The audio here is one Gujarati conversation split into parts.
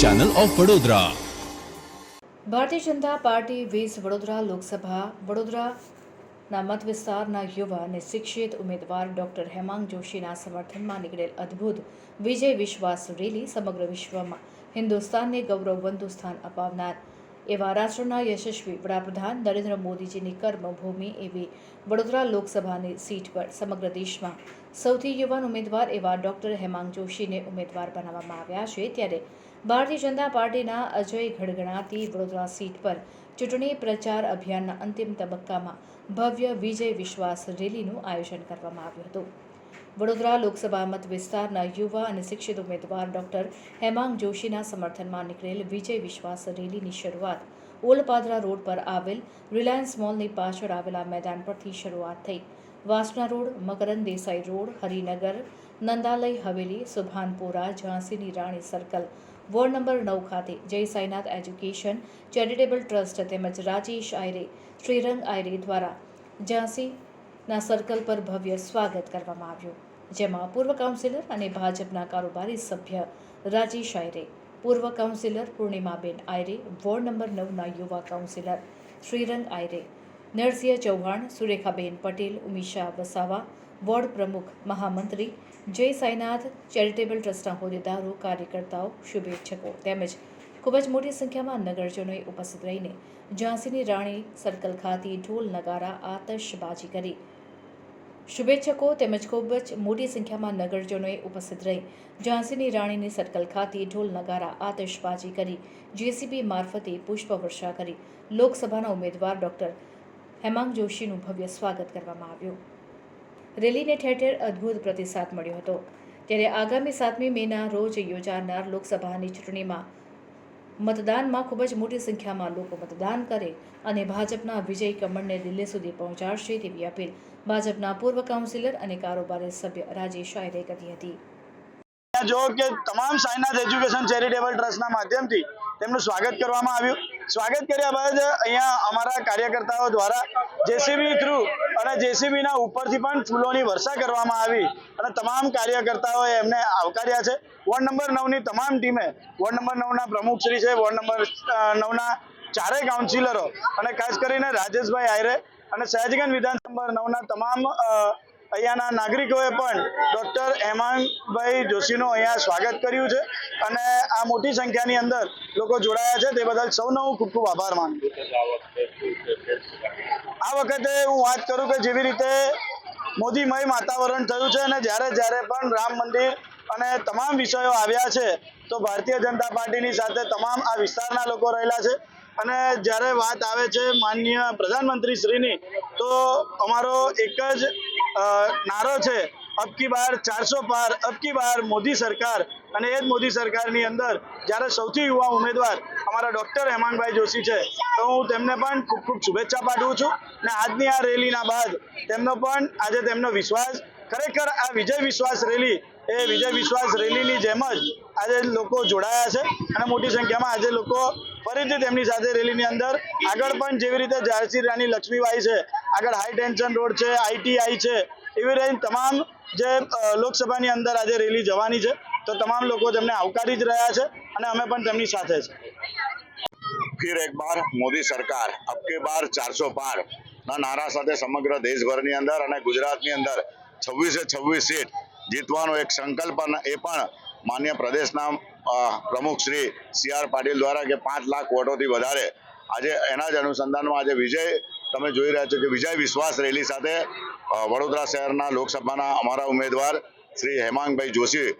channel of Vadodara Bharatiya Janata party વીસ વડોદરા લોકસભા વડોદરાના મત વિસ્તારના યુવા અને શિક્ષિત ઉમેદવાર ડોક્ટર હેમાંગ જોશીના સમર્થનમાં નીકળેલ અદ્ભુત વિજય વિશ્વાસ રેલી સમગ્ર વિશ્વમાં હિન્દુસ્તાનને ગૌરવવંતુ સ્થાન અપાવનાર એવા રાષ્ટ્રના યશસ્વી વડાપ્રધાન નરેન્દ્ર મોદીજીની કર્મભૂમિ એવી વડોદરા લોકસભાની સીટ પર સમગ્ર દેશમાં સૌથી યુવાન ઉમેદવાર એવા ડોક્ટર હેમાંગ જોશીને ઉમેદવાર બનાવવામાં આવ્યા છે ત્યારે ભારતીય જનતા પાર્ટીના અજય ગડગણાતી વડોદરા સીટ પર ચૂંટણી પ્રચાર અભિયાનના અંતિમ તબક્કામાં ભવ્ય વિજય વિશ્વાસ રેલીનું આયોજન કરવામાં આવ્યું હતું. વડોદરા લોકસભા મત વિસ્તારના યુવા અને શિક્ષિત ઉમેદવાર ડોક્ટર હેમાંગ જોશીના સમર્થનમાં નીકળેલ વિજય વિશ્વાસ રેલીની શરૂઆત ઓલપાદરા રોડ પર આવેલ રિલાયન્સ મોલની પાછળ આવેલા મેદાન પરથી શરૂઆત થઈ. વાસણા રોડ, મકરંદ દેસાઈ રોડ, હરિનગર, નંદાલય હવેલી, સુભાનપુરા, ઝાંસીની રાણી સર્કલ વોર્ડ નંબર નવ ખાતે જય સાઈનાથ એજ્યુકેશન ચેરિટેબલ ટ્રસ્ટ તેમજ રાજેશ આયરે, શ્રીરંગ આયરે દ્વારા ઝાંસીના સર્કલ પર ભવ્ય સ્વાગત કરવામાં આવ્યું. જેમાં પૂર્વ કાઉન્સિલર અને ભાજપના કારોબારી સભ્ય રાજેશ આયરે, પૂર્વ councillor Purnimaben Ayre, ward number નવના યુવા કાઉન્સિલર શ્રીરંગ આયરે, નરસિંહ ચૌહાણ, સુરેખાબેન પટેલ ઉમિશા વસાવા, વોર્ડ પ્રમુખ મહામંત્રી જય સાઈનાથ ચેરિટેબલ ટ્રસ્ટના હોદ્દેદારો, કાર્યકર્તાઓ, શુભેચ્છકો તેમજ ખૂબ જ મોટી સંખ્યામાં નગરજનોએ ઉપસ્થિત રહીને ઝાંસીની રાણી સર્કલ ખાતે ઢોલ નગારા, આતશબાજી કરી. શુભેચ્છકો તેમજ ખૂબ જ મોટી સંખ્યામાં નગરજનોએ ઉપસ્થિત રહી ઝાંસીની રાણીની સર્કલ ખાતે ઢોલ નગારા, આતશબાજી કરી, જેસીબી મારફતે પુષ્પવર્ષા કરી. લોકસભાના ઉમેદવાર ડોક્ટર હેમાંગ જોશીનું ભવ્ય સ્વાગત કરવામાં આવ્યું. રેલીને ઠેર ઠેર અદ્ભુત પ્રતિસાદ મળ્યો હતો. ત્યારે આગામી સાતમી મેના રોજ યોજાનાર લોકસભાની ચૂંટણીમાં મતદાનમાં ખૂબ જ મોટી સંખ્યામાં લોકો મતદાન કરે અને ભાજપના વિજય કમળને દિલ્હી સુધી પહોંચાડશે તેવી અપીલ ભાજપના પૂર્વ કાઉન્સિલર અને કારોબારી સભ્ય રાજેશ શાયરે કરી હતી. જો કે તમામ સાયનાથ એજ્યુકેશન ચેરિટેબલ ટ્રસ્ટના માધ્યમથી તેમનું સ્વાગત કરવામાં આવ્યું. સ્વાગત કર્યા બાદ અહીંયા અમારા કાર્યકર્તાઓ દ્વારા જેસીબી થ્રુ અને જેસીબીના ઉપરથી પણ ફૂલોની વર્ષા કરવામાં આવી અને તમામ કાર્યકર્તાઓએ એમને આવકાર્યા છે. વોર્ડ નંબર નવની તમામ ટીમે, વોર્ડ નંબર નવના પ્રમુખશ્રી છે, વોર્ડ નંબર નવના ચારેય કાઉન્સિલરો અને ખાસ કરીને રાજેશભાઈ આયરે અને સહેજગંજ વિધાનસભા નવના તમામ અહીંયાના નાગરિકોએ પણ ડૉક્ટર હેમાંગભાઈ જોશીનું અહીંયા સ્વાગત કર્યું છે અને આ મોટી સંખ્યાની અંદર લોકો જોડાયા છે. તે બદલ સૌનો હું ખૂબ ખૂબ આભાર માનું આ વખતે હું વાત કરું કે જેવી રીતે મોદીમય વાતાવરણ થયું છે અને જ્યારે જ્યારે પણ રામ મંદિર અને તમામ વિષયો આવ્યા છે, તો ભારતીય જનતા પાર્ટીની સાથે તમામ આ વિસ્તારના લોકો રહેલા છે. અને જ્યારે વાત આવે છે માનનીય પ્રધાનમંત્રી શ્રીની તો અમારો એક જ નારો છે. અબકી બાર ચારસો પાર અબકી બાર મોદી સરકાર અને એ જ મોદી સરકારની અંદર જ્યારે સૌથી યુવા ઉમેદવાર અમારા ડૉક્ટર હેમાંગભાઈ જોશી છે, તો હું તેમને પણ ખૂબ ખૂબ શુભેચ્છા પાઠવું છું. અને આજની આ રેલીના બાદ તેમનો પણ આજે તેમનો વિશ્વાસ, ખરેખર આ વિજય વિશ્વાસ રેલી એ વિજય વિશ્વાસ રેલીની જેમ જ આજે લોકો જોડાયા છે અને મોટી સંખ્યામાં આજે લોકો ફરીથી તેમની સાથે રેલીની અંદર આગળ પણ જેવી રીતે ઝારસી રાણી લક્ષ્મીબાઈ છે આગળ હાઈ ટેન્શન રોડ છે આઈટીઆઈ છે, એવી રહીને તમામ જે લોકસભાની અંદર આજે રેલી જવાની છે, તો તમામ લોકો તેમને આવકારી જ રહ્યા છે અને અમે પણ તેમની સાથે છે. ફિર એક બાર મોદી સરકાર, અબકે બાર ચારસો પાર, ના નારા સાથે સમગ્ર દેશભરની અંદર અને ગુજરાતની અંદર છવ્વીસે છવ્વીસ સીટ જીતવાનો એક સંકલ્પ એ પણ માન્ય પ્રદેશના પ્રમુખ શ્રી સી આર પાટીલ દ્વારા કે પાંચ લાખ વોટોથી વધારે. આજે એના જ અનુસંધાનમાં આજે વિજય તમે જોઈ રહ્યા છો કે વિજય વિશ્વાસ રેલી સાથે વડોદરા શહેરના લોકસભાના અમારા ઉમેદવાર શ્રી હેમાંગભાઈ જોશી,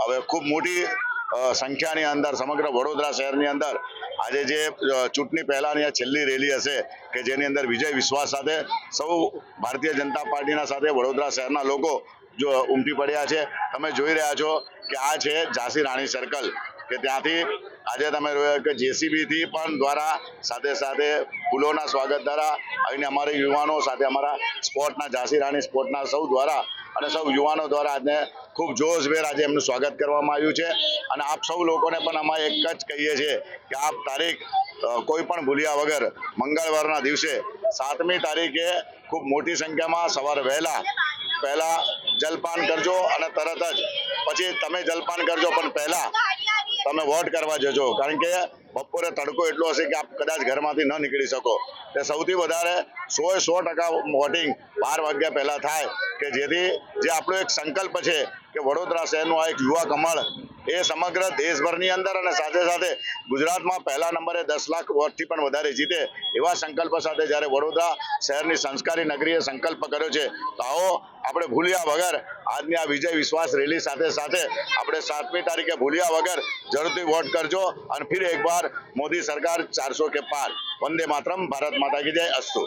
હવે ખૂબ મોટી સંખ્યાની અંદર, સમગ્ર વડોદરા શહેરની અંદર આજે જે ચૂંટણી પહેલાની આ છેલ્લી રેલી હશે કે જેની અંદર વિજય વિશ્વાસ સાથે સૌ ભારતીય જનતા પાર્ટીના સાથે વડોદરા શહેરના લોકો જો ઉમટી પડ્યા છે. તમે જોઈ રહ્યા છો કે આ છે ઝાંસી રાણી સર્કલ કે ત્યાંથી આજે તમે જોયા કે જેસીબીથી પણ દ્વારા સાથે સાથે ફૂલોના સ્વાગત દ્વારા આવીને અમારા યુવાનો સાથે અમારા સ્પોર્ટના ઝાંસી રાણી સ્પોર્ટના સૌ દ્વારા અને સૌ યુવાનો દ્વારા આજને ખૂબ જોશભેર આજે એમનું સ્વાગત કરવામાં આવ્યું છે. અને આપ સૌ લોકોને પણ અમે એક જ કહીએ છીએ કે આપ તારીખ કોઈ પણ ભૂલ્યા વગર મંગળવારના દિવસે સાતમી તારીખે ખૂબ મોટી સંખ્યામાં સવારે વહેલા પહેલાં જલપાન કરજો અને તરત જ પછી તમે જલપાન કરજો પણ પહેલા તમે વોટ કરવા જજો. કારણ કે બપોરે તડકો એટલો હશે કે આપ કદાચ ઘરમાંથી ન નીકળી શકો. તે સૌથી વધારે સો એ સો ટકા વોટિંગ બાર વાગ્યા પહેલાં થાય. કે જેથી જે આપણો એક સંકલ્પ છે કે વડોદરા શહેરનું આ એક યુવા કમળ એ સમગ્ર દેશભરની અંદર અને સાથે સાથે ગુજરાતમાં પહેલા નંબરે દસ લાખ વોટથી પણ વધારે જીતે એવા સંકલ્પ સાથે જ્યારે વડોદરા શહેરની સંસ્કારી નગરીએ સંકલ્પ કર્યો છે, તો આવો આપણે ભૂલ્યા વગર આજની આ વિજય વિશ્વાસ રેલી સાથે સાથે આપણે સાતમી તારીખે ભૂલ્યા વગર જરૂરથી વોટ કરજો અને ફિર એકવાર મોદી સરકાર ચારસો કે પાર. વંદે માતરમ, ભારત માતા કી જય, અસ્તુ.